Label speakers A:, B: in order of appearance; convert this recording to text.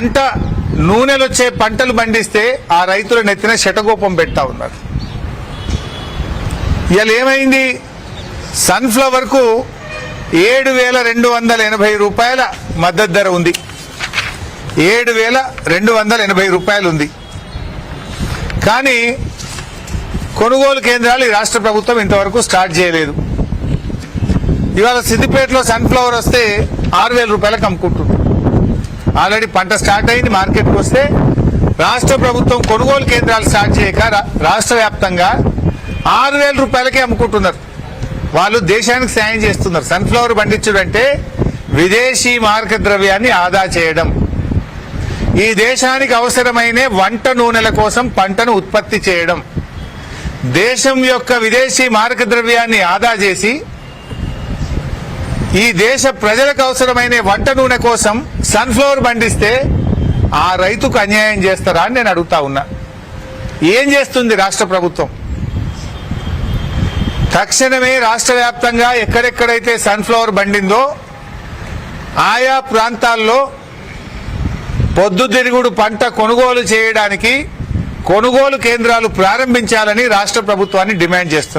A: పంట నూనెలు వచ్చే పంటలు పండిస్తే ఆ రైతుల నెత్తిన శటగోపం పెడతా ఉన్నారు. ఇవాళ ఏమైంది? సన్ఫ్లవర్కు ఏడు వేల రెండు వందల ఎనభై రూపాయల మద్దతు ధర ఉంది. ఏడు వేల రెండు వందల ఎనభై రూపాయలు ఉంది. కానీ కొనుగోలు కేంద్రాలు ఈ రాష్ట్ర ప్రభుత్వం ఇంతవరకు స్టార్ట్ చేయలేదు. ఇవాళ సిద్దిపేటలో సన్ఫ్లవర్ వస్తే ఆరు వేల రూపాయలకు అమ్ముకుంటుంది ఆల్రెడీ పంట స్టార్ట్ అయింది మార్కెట్కి వస్తే రాష్ట్ర ప్రభుత్వం కొనుగోలు కేంద్రాలు స్టార్ట్ చేయక రా- రాష్ట్ర వ్యాప్తంగా ఆరు వేల రూపాయలకే అమ్ముకుంటున్నారు. వాళ్ళు దేశానికి సాయం చేస్తున్నారు. సన్ఫ్లవర్ పండించడం అంటే విదేశీ మార్క ద్రవ్యాన్ని ఆదా చేయడం. ఈ దేశానికి అవసరమైన వంట నూనెల కోసం పంటను ఉత్పత్తి చేయడం. దేశం యొక్క విదేశీ మారక ద్రవ్యాన్ని ఆదా చేసి ఈ దేశ ప్రజలకు అవసరమైన వంట నూనె కోసం సన్ఫ్లవర్ పండిస్తే ఆ రైతుకు అన్యాయం చేస్తారా అని నేను అడుగుతా ఉన్నా. ఏం చేస్తుంది రాష్ట్ర ప్రభుత్వం? తక్షణమే రాష్ట్ర వ్యాప్తంగా ఎక్కడెక్కడైతే సన్ఫ్లవర్ బండిందో ఆయా ప్రాంతాల్లో పొద్దుతిరుగుడు పంట కొనుగోలు చేయడానికి కొనుగోలు కేంద్రాలు ప్రారంభించాలని రాష్ట్ర ప్రభుత్వాన్ని డిమాండ్ చేస్తున్నా